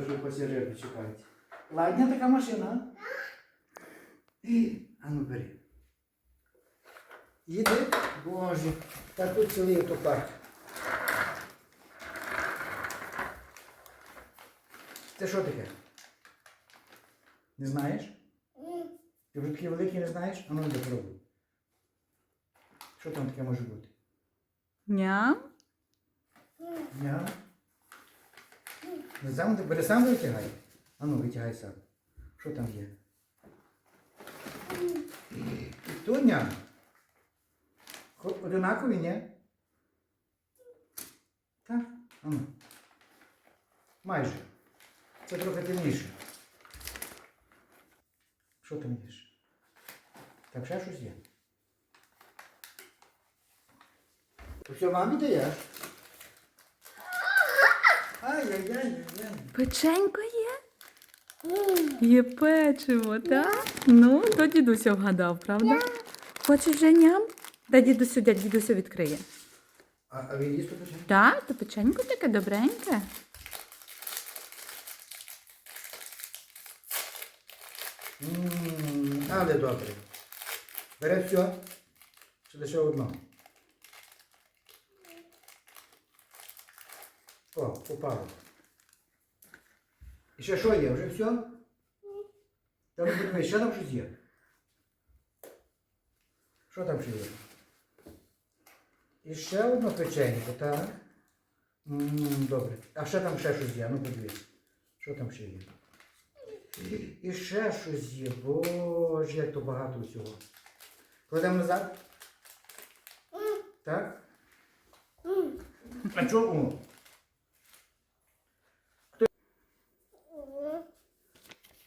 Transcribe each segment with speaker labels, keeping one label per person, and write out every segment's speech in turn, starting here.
Speaker 1: вже пасажири чекають. Ладня така машина. І, а ну бери. Їде? Боже, та тут цілий автопарк. Це що таке? Не знаєш? Ти вже такий великий не знаєш? А ну не попробуй. Що там таке може бути?
Speaker 2: Ням.
Speaker 1: Я. Ну, сам, бери сам витягай. А ну, витягай сам. Що там є? Тоня. Одинакові, ні? Так? А ну. Майже. Це трохи темніше. Що там їш? Там ще щось є. Все мамі даєш? Ай-яй-яй-яй.
Speaker 2: Печенько є? Є печиво, так? Ну, то дідуся вгадав, правда? Хочеш вже ням? Дай дідусю, дядь дідусю відкриє.
Speaker 1: А, а він їсть тут
Speaker 2: Так, то печенько таке добреньке.
Speaker 1: Але добре. Бере все. Чи лише одно? О, попало. І ще що є? Вже все? Там будемо, ще там щось є. Що там ще є? І ще одно печенько, так? Ммм, добре. А ще там ще щось є, ну подивись. Що там ще є? І ще щось є. Боже, як то багато всього. Кладемо назад? Так? А чому?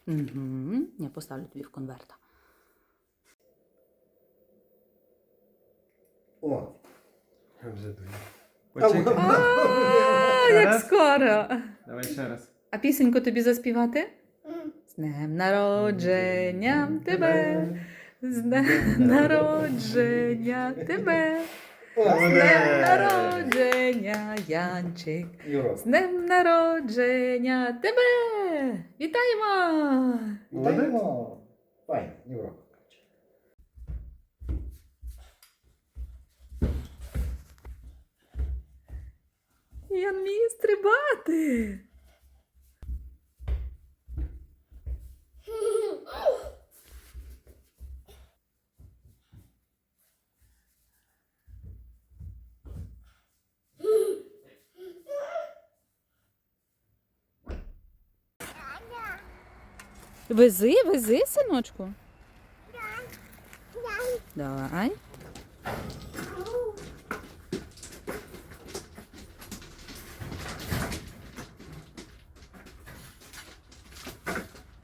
Speaker 2: Угу. Я поставлю тобі в конверта.
Speaker 1: О.
Speaker 3: Вже дуже. Почекай.
Speaker 2: Як скоро.
Speaker 3: Давай ще раз.
Speaker 2: А пісеньку тобі заспівати? З днем народження тебе. З днем народження тебе. З днем народження, Янчик.
Speaker 1: Юро.
Speaker 2: З днем народження тебе! Вітаємо!
Speaker 1: Вітаємо. Файно, Юро.
Speaker 2: Я вмію стрибати! Вези, вези, синочку. Давай.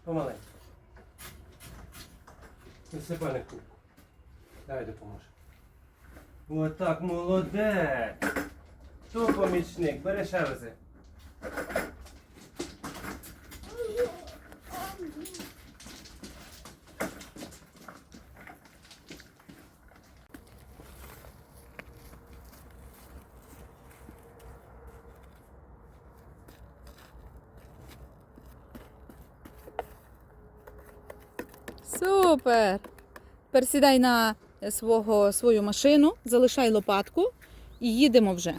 Speaker 3: Помаленьку. Висипай на кубку. Давай допоможу. Отак, молодець. Хто помічник? Бери ще вези.
Speaker 2: Супер! Тепер сідай на свого, свою машину, залишай лопатку і їдемо вже.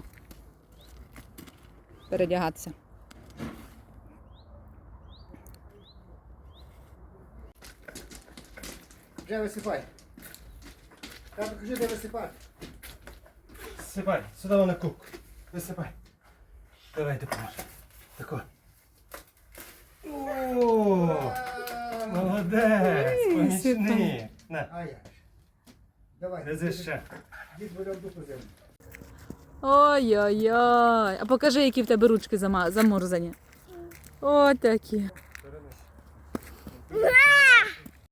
Speaker 2: Передягатися.
Speaker 1: Вже висипай. Та покажи, де висипати.
Speaker 3: Сипай, сюди на кубку. Висипай. Давай допоможу. Тако. О, молодець, Помічник. На,
Speaker 1: А. Давай.
Speaker 3: вези ще.
Speaker 1: Дід буде в дупу землю.
Speaker 2: Ой-ой-ой. А покажи, які в тебе ручки заморзані. замурзані. Отакі.